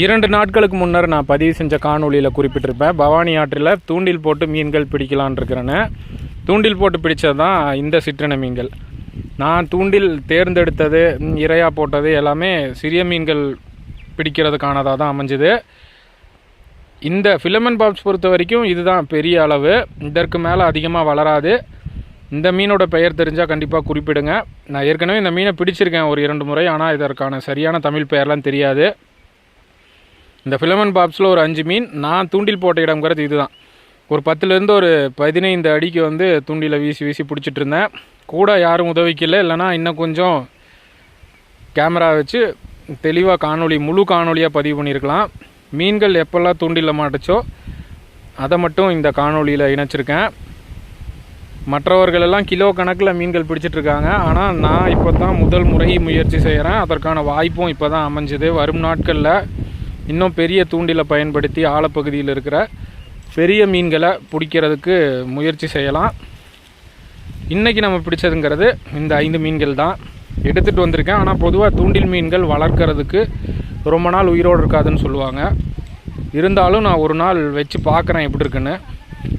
இரண்டு நாட்களுக்கு முன்னர் நான் பதிவு செஞ்ச காணொளியில் குறிப்பிட்டிருப்பேன். பவானி ஆற்றில் தூண்டில் போட்டு மீன்கள் பிடிக்கலான் இருக்கிறேன்னு. தூண்டில் போட்டு பிடித்தது தான் இந்த சிற்றின மீன்கள். நான் தூண்டில் தேர்ந்தெடுத்தது இறையா இரையா போட்டது எல்லாமே சிறிய மீன்கள் பிடிக்கிறதுக்கானதாக தான் அமைஞ்சுது. இந்த ஃபிலமன் பாப்ஸ் பொறுத்த வரைக்கும் இதுதான் பெரிய அளவு. இதற்கு மேலே அதிகமாக வளராது. இந்த மீனோட பெயர் தெரிஞ்சால் கண்டிப்பாக குறிப்பிடுங்க. நான் ஏற்கனவே இந்த மீனை பிடிச்சிருக்கேன் ஒரு இரண்டு முறை ஆனால் இதற்கான சரியான தமிழ் பெயர்லாம் தெரியாது. இந்த ஃபிலமன் பாப்ஸில் ஒரு அஞ்சு மீன் நான் தூண்டில் போட்ட இடம்ங்கிறது இதுதான். ஒரு பத்துலேருந்து ஒரு பதினைந்து அடிக்கு வந்து தூண்டில வீசி வீசி பிடிச்சிட்டு இருந்தேன். கூட யாரும் உதவிக்கு இல்லை இல்லைன்னா இன்னும் கொஞ்சம் கேமரா வச்சு தெளிவாக காணொளி முழு காணொலியாக பதிவு பண்ணியிருக்கலாம் மீன்கள் எப்போல்லாம் தூண்டில மாட்டுச்சோ அதை மட்டும் இந்த காணொலியில் இணைச்சிருக்கேன். மற்றவர்கள் எல்லாம் கிலோ கணக்கில் மீன்கள் பிடிச்சிட்டு இருக்காங்க. ஆனால் நான் இப்போ தான் முதல் முறை முயற்சி செய்கிறேன் அதற்கான வாய்ப்பும் இப்போ தான் அமைஞ்சது. வரும் நாட்களில் இன்னும் பெரிய தூண்டிலை பயன்படுத்தி ஆழப்பகுதியில் இருக்கிற பெரிய மீன்களை பிடிக்கிறதுக்கு முயற்சி செய்யலாம். இன்றைக்கி நம்ம பிடிச்சதுங்கிறது இந்த ஐந்து மீன்கள் தான். எடுத்துகிட்டு வந்திருக்கேன். ஆனால் பொதுவாக தூண்டில் மீன்கள் வளர்க்கறதுக்கு ரொம்ப நாள் உயிரோடு இருக்காதுன்னு சொல்லுவாங்க. இருந்தாலும் நான் ஒரு நாள் வச்சு பார்க்குறேன் எப்படி இருக்குன்னு.